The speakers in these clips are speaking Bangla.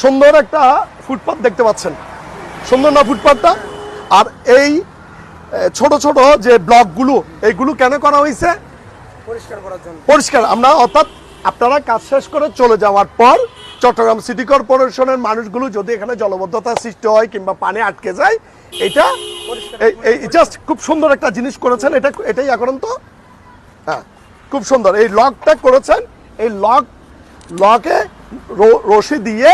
সুন্দর একটা ফুটপাথ দেখতে পাচ্ছেন। সুন্দর না ফুটপাথটা আর এই ছোট ছোট যে ব্লকগুলো এইগুলো কেন করা হয়েছে? পরিষ্কার আমরা অর্থাৎ আপনারা কাজ শেষ করে চলে যাওয়ার পর চট্টগ্রাম সিটি কর্পোরেশনের মানুষগুলো যদি এখানে জলবদ্ধতা সৃষ্টি হয় কিংবা পানি আটকে যায় এটা এই- এই জাস্ট খুব সুন্দর একটা জিনিস করেছেন এটা এটাই এখন তো? হ্যাঁ খুব সুন্দর। এই লকটা করেছেন এই লক লকে রশি দিয়ে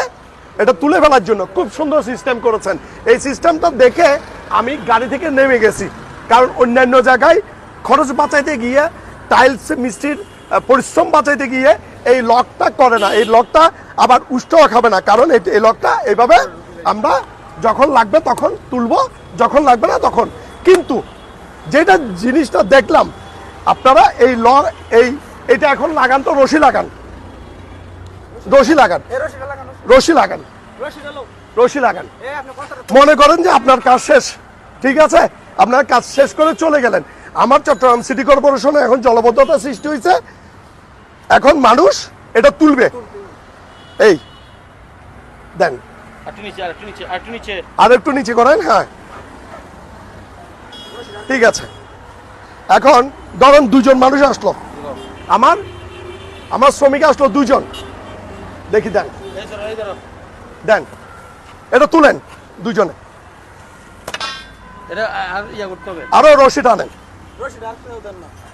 এটা তুলে ফেলার জন্য। খুব সুন্দর সিস্টেম করেছেন। এই সিস্টেমটা দেখে আমি গাড়ি থেকে নেমে গেছি। কারণ অন্যান্য জায়গায় খরচ বাঁচাইতে গিয়ে টাইলস মিস্ত্রির পরিশ্রম বাঁচাইতে গিয়ে এই লকটা করে না। এই লকটা আবার উষ্ঠও খাবে না। কারণ এই- লকটা এইভাবে আমরা যখন লাগবে তখন তুলবো, যখন লাগবে না তখন। কিন্তু যেটা জিনিসটা দেখলাম, আপনারা এই ল, এই, এটা এখন লাগান তো, রশি লাগান। রশি লাগানো। রশি লাগান। রশি লাগান। মনে করেন যে আপনার কাজ শেষ। ঠিক আছে? আপনার কাজ শেষ করে চলে গেলেন। আমার চট্টগ্রাম সিটি কর্পোরেশনে এখন জলবদ্ধতা সৃষ্টি হয়েছে। এখন মানুষ এটা তুলবে। এই দেন। আর একটু নিচে আর একটু নিচে। আর একটু নিচে করেন হ্যাঁ। ঠিক আছে। এখন ধরেন দুজন মানুষ আসলো। আমার আমার শ্রমিক আসলো দুজন। দেখি দেন। দেন। এটা তুলেন দুজনে আর ইয়া করতে হবে। আরও রশি টানেন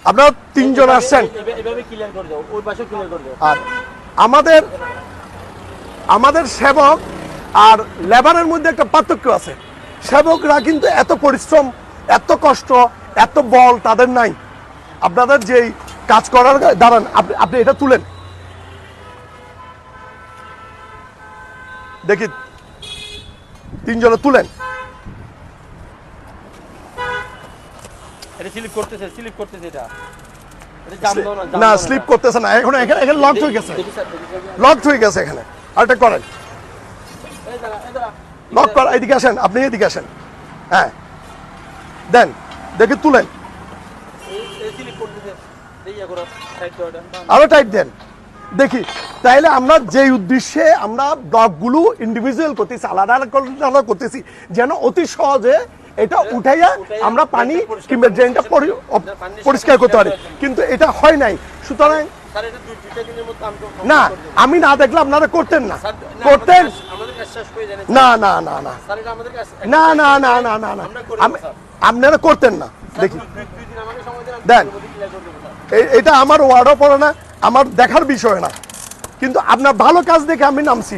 আপনারা তিনজন আসছেন। এভাবে- এভাবে ক্লিয়ার করে দাও। ওই পাশে ক্লিয়ার করে দাও। আর আমাদের আমাদের সেবক আর লেবারের মধ্যে একটা পার্থক্য আছে। সেবকরা কিন্তু এত পরিশ্রম এত কষ্ট এত বল তাদের নাই। আপনাদের যেই কাজ করার দাঁড়ান আপনি আপনি এটা তুলেন। দেখি তিনজনে তুলেন। স্লিপ করতেছে স্লিপ করতেছে এটা। এটা জাম দাও না স্লিপ করতেছে না। এখন এখানে এখানে লক হয়ে গেছে। লক হয়ে গেছে এখানে। আরেকটা করেন। লক কর এদিকে আসেন আপনি এদিকে আসেন। হ্যাঁ। দেন দেখি তুলেন। আরও টাইট দেন। দেখি। তাইলে আমরা যে উদ্দেশ্যে আমরা ব্লকগুলো ইন্ডিভিজুয়াল করতেছি আলাদা আলাদা করতেছি যেন অতি সহজে এটা উঠাইয়া আমরা পানি কিংবা ড্রেনটা পরিষ্কার করতে পারি। কিন্তু এটা হয় নাই। সুতরাং না আমি না দেখলে আপনারা করতেন না। করতেন না না না না। না না না না না না। আপনারা করতেন না। দেখি। দিন এটা আমার ওয়ার্ডও পড়ে না আমার দেখার বিষয় না। কিন্তু আপনার ভালো কাজ দেখে আমি নামছি।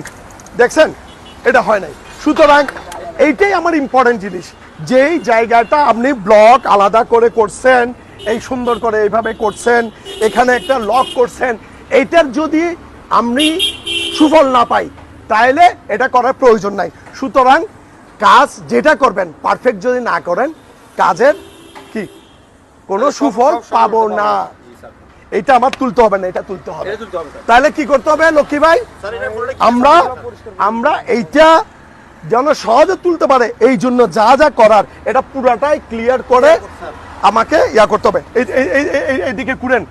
দেখছেন? এটা হয় নাই। সুতরাং এইটাই আমার ইম্পর্টেন্ট জিনিস। যেই জায়গাটা আপনি ব্লক আলাদা করে করছেন এই সুন্দর করে এইভাবে করছেন এখানে একটা লক করছেন এইটার যদি আমি সুফল না পাই তাহলে এটা করার প্রয়োজন নাই। সুতরাং কাজ যেটা করবেন পারফেক্ট যদি না করেন কাজের কি? কোনো সুফল পাবো না। এটা আমার তুলতে হবে না এটা তুলতে হবে। তাহলে কি করতে হবে লক্ষ্মী ভাই? আমরা আমরা এইটা যেন সহজে তুলতে পারে এই জন্য যা যা করার এটা পুরাটাই ক্লিয়ার করে আমাকে ইয়া করতে হবে। এই এই- এই- এই- এই- এইদিকে কুড়েন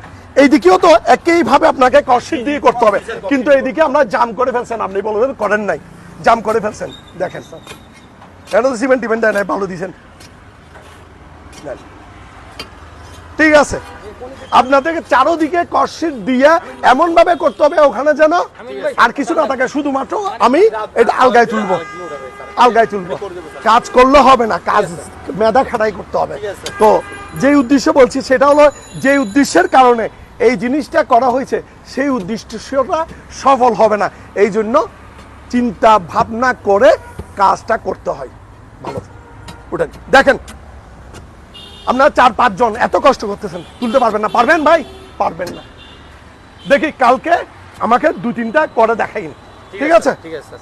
এইদিকেও তো একইভাবে আপনাকে কষ্টের দিয়ে করতে হবে। কিন্তু এইদিকে আমরা জাম করে ফেলছেন আপনি বলবেন করেন নাই। জাম করে ফেলছেন দেখেন এটা তো সিমেন্ট টিমেন্ট দেয় ভালো দিয়েছেন। ঠিক আছে। আপনাদেরকে চারোদিকে কর্ষিট দিয়ে এমন ভাবে করতে হবে ওখানে যেন আর কিছু না থাকে, শুধুমাত্র আমি এটা আলগায় তুলবো। আলগায় তুলবো। কাজ করলে হবে না, কাজ মেধা খাটাই করতে হবে। তো যে উদ্দেশ্য বলছি সেটা হলো যে উদ্দেশ্যের কারণে এই জিনিসটা করা হয়েছে, সেই উদ্দেশ্যটা সফল হবে না। এই জন্য চিন্তা ভাবনা করে কাজটা করতে হয়। ভালো উঠেন। দেখেন আপনারা চার পাঁচজন এত কষ্ট করতেছেন তুলতে পারবেন না। পারবেন ভাই? পারবেন না। দেখি কালকে আমাকে দু তিনটা করে দেখাইন। ঠিক আছে ঠিক আছে।